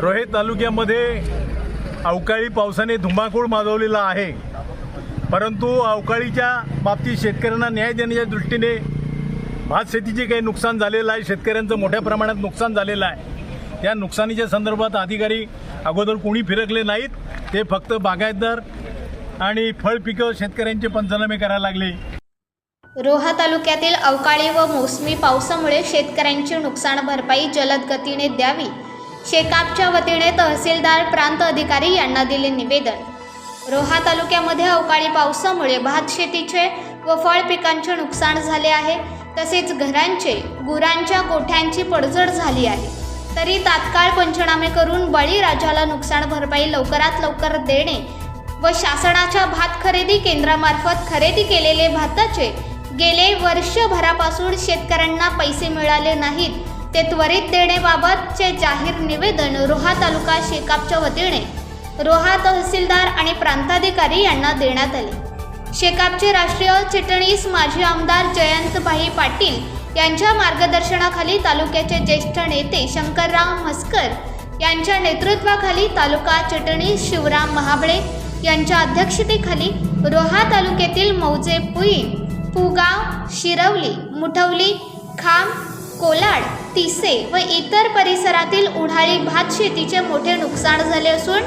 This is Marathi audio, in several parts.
रोहे तालुक्यामध्ये अवकाळी पावसाने धुमाकूळ माजवलेला आहे. परंतु अवकाळीच्या बाबतीत शेतकऱ्यांना न्याय देण्याच्या दृष्टीने भात शेतीचे काही नुकसान झालेलं आहे. शेतकऱ्यांचं मोठ्या प्रमाणात नुकसान झालेलं आहे. त्या नुकसानीच्या संदर्भात अधिकारी अगोदर कोणी फिरकले नाहीत. ते फक्त बागायतदार आणि फळ पिकं शेतकऱ्यांचे पंचनामे करायला लागले. रोहा तालुक्यातील अवकाळी व मोसमी पावसामुळे शेतकऱ्यांची नुकसान भरपाई जलद गतीने द्यावी शेकापच्या वतीने तहसीलदार प्रांत अधिकारी यांना दिले निवेदन. रोहा तालुक्यामध्ये अवकाळी पावसामुळे भात शेतीचे व फळ पिकांचे नुकसान झाले आहे. तसेच घरांचे गुरांच्या गोठ्यांची पडझड झाली आहे. तरी तात्काळ पंचनामे करून बळीराजाला नुकसान भरपाई लवकरात लवकर देणे व शासनाच्या भात खरेदी केंद्रामार्फत खरेदी केलेले भाताचे गेले वर्षभरापासून शेतकऱ्यांना पैसे मिळाले नाहीत. ते त्वरित देण्याबाबतचे जाहीर निवेदन रोहा तालुका शेकापच्या वतीने रोहा तहसीलदार आणि प्रांताधिकारी यांना देण्यात आले. शेकापचे राष्ट्रीय चिटणीस माजी आमदार जयंतभाई पाटील यांच्या मार्गदर्शनाखाली तालुक्याचे ज्येष्ठ नेते शंकरराव म्हस्कर यांच्या नेतृत्वाखाली तालुका चिटणीस शिवराम महाबळे यांच्या अध्यक्षतेखाली रोहा तालुक्यातील मौजे पुई पुगाव शिरवली मुठवली खांब कोलाड तिसे व इतर परिसरातील उन्हाळी भात शेतीचे मोठे नुकसान झाले असून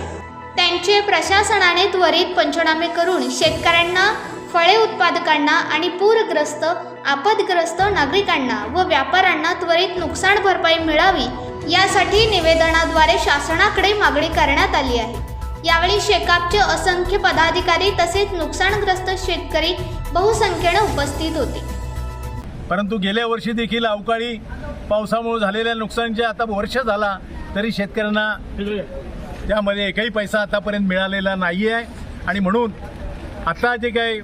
त्यांचे प्रशासनाने त्वरित पंचनामे करून शेतकऱ्यांना फळे उत्पादकांना आणि पूरग्रस्त आपदग्रस्त नागरिकांना व व्यापाऱ्यांना त्वरित नुकसान भरपाई मिळावी यासाठी निवेदनाद्वारे शासनाकडे मागणी करण्यात आली आहे. यावेळी शेकापचे असंख्य पदाधिकारी तसेच नुकसानग्रस्त शेतकरी बहुसंख्येने उपस्थित होते. परंतु गेल्या वर्षी देखील अवकाळी पावसामुळे झालेल्या नुकसानीचे आता वर्ष झाला तरी शेतकऱ्यांना त्यामध्ये एकही पैसा आतापर्यंत मिळालेला नाही आहे आणि म्हणून आता जे काही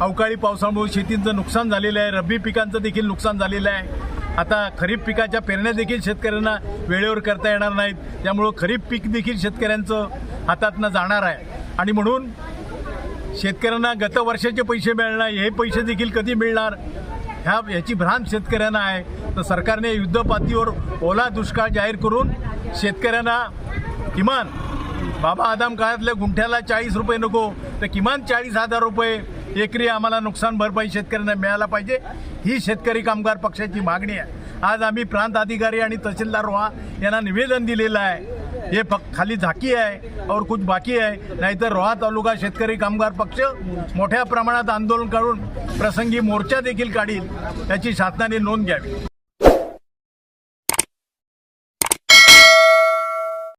अवकाळी पावसामुळे शेतीचं नुकसान झालेलं आहे रब्बी पिकांचं देखील नुकसान झालेलं आहे. आता खरीप पिकाच्या पेरण्या देखील शेतकऱ्यांना वेळेवर करता येणार नाहीत. त्यामुळं खरीप पीक देखील शेतकऱ्यांचं हातातनं जाणार आहे. आणि म्हणून शेतकऱ्यांना गत वर्षाचे पैसे मिळणार हे पैसे देखील कधी मिळणार? ह्या याची भ्रांत शेतकऱ्यांना आहे. तर सरकारने युद्धपातीवर ओला दुष्काळ जाहीर करून शेतकऱ्यांना किमान बाबा आदाम काळातल्या गुंठ्याला चाळीस रुपये नको तर किमान चाळीस हजार रुपये एकरी आम्हाला नुकसान भरपाई शेतकऱ्यांना मिळायला पाहिजे. ही शेतकरी कामगार पक्षाची मागणी आहे. आज आम्ही प्रांत अधिकारी आणि तहसीलदार व्हा यांना निवेदन दिलेलं आहे. हे फक्त खाली झाकी आहे और कुछ बाकी आहे. नाहीतर रोहा तालुका शेतकरी कामगार पक्ष मोठ्या प्रमाणात आंदोलन करून प्रसंगी मोर्चा देखील काढील याची शासनाने नोंद घ्यावी.